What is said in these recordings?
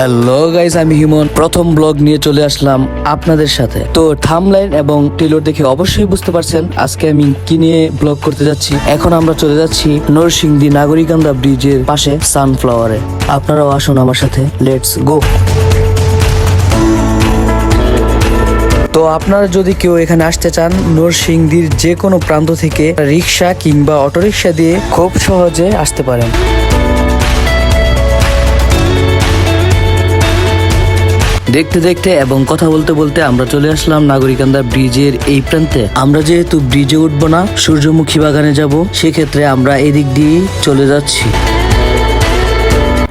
Hello guys আমি হিমন প্রথম blog নিয়ে চলে আসলাম আপনাদের সাথে। তো থামলাইন এবং টেলর দেখে অবশ্যই বুঝতে পারছেন আজকে আমি কি নিয়ে ব্লগ করতে যাচ্ছি। এখন আমরা চলে যাচ্ছি নরসিংদী নাগরিকান্দা ব্রিজের পাশে সানফ্লাওয়ারে আপনারাও আসুন আমার সাথে লেটস গো তো আপনারা যদি কেউ এখানে আসতে চান, নরসিংদীর যে কোনো প্রান্ত থেকে রিক্সা কিংবা অটোরিক্সা দিয়ে খুব সহজে আসতে পারেন। দেখতে দেখতে এবং কথা বলতে বলতে আমরা চলে আসলাম নাগরিকান্দা ব্রিজের এই প্রান্তে। আমরা যেহেতু ব্রিজে উঠবো না, সূর্যমুখী বাগানে যাব, সেক্ষেত্রে আমরা এদিক দিয়েই চলে যাচ্ছি।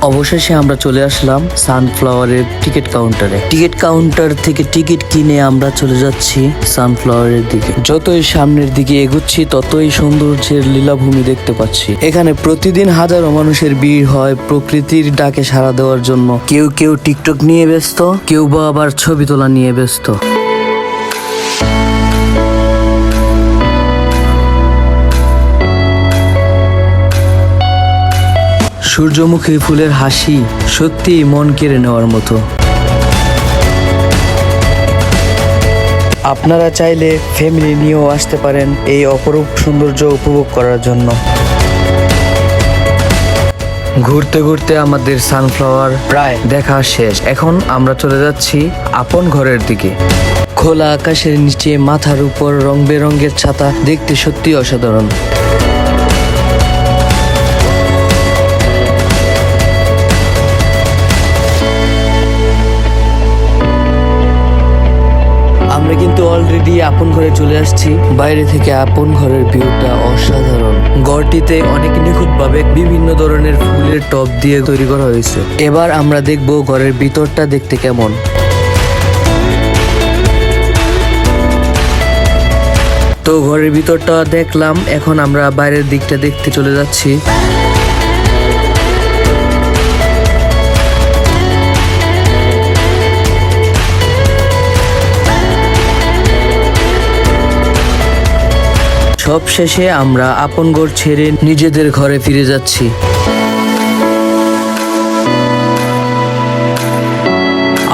অবশেষে আমরা চলে আসলাম সানফ্লাওয়ারের টিকিট কাউন্টারে টিকিট কাউন্টার থেকে টিকিট কিনে আমরা চলে যাচ্ছি সানফ্লাওয়ারের দিকে। যতই সামনের দিকে এগুচ্ছি, ততই সৌন্দর্যের লীলাভূমি দেখতে পাচ্ছি। এখানে প্রতিদিন হাজারো মানুষের ভিড় হয় প্রকৃতির ডাকে সাড়া দেওয়ার জন্য। কেউ কেউ টিকটক নিয়ে ব্যস্ত, কেউ বা আবার ছবি তোলা নিয়ে ব্যস্ত। সূর্যমুখী ফুলের হাসি সত্যি মন কেড়ে নেওয়ার মতো। আপনারা চাইলে ফ্যামিলি নিয়েও আসতে পারেন এই অপরূপ সৌন্দর্য উপভোগ করার জন্য। ঘুরতে ঘুরতে আমাদের সানফ্লাওয়ার প্রায় দেখা শেষ। এখন আমরা চলে যাচ্ছি আপন ঘরের দিকে। খোলা আকাশের নিচে মাথার উপর রং বেরঙের ছাতা দেখতে সত্যি অসাধারণ। আমরা কিন্তু অলরেডি আপন ঘরে চলে আসছি। বাইরে থেকে আপন ঘরের ভিউটা অসাধারণ। ঘরটিতে অনেক নিখুঁতভাবে বিভিন্ন ধরনের ফুলের টব দিয়ে তৈরি করা হয়েছে। এবার আমরা দেখব ঘরের ভিতরটা দেখতে কেমন। তো ঘরের ভিতরটা দেখলাম, এখন আমরা বাইরের দিকটা দেখতে চলে যাচ্ছি। সব শেষে আমরা আপন ঘর ছেড়ে নিজেদের ঘরে ফিরে যাচ্ছি।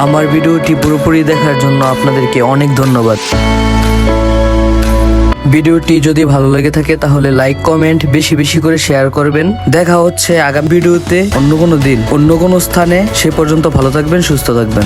আমার ভিডিওটি পুরোপুরি দেখার জন্য আপনাদেরকে অনেক ধন্যবাদ। ভিডিওটি যদি ভালো লেগে থাকে তাহলে লাইক, কমেন্ট, বেশি বেশি করে শেয়ার করবেন। দেখা হচ্ছে আগামী ভিডিওতে অন্য কোনো দিন, অন্য কোনো স্থানে। সে পর্যন্ত ভালো থাকবেন, সুস্থ থাকবেন।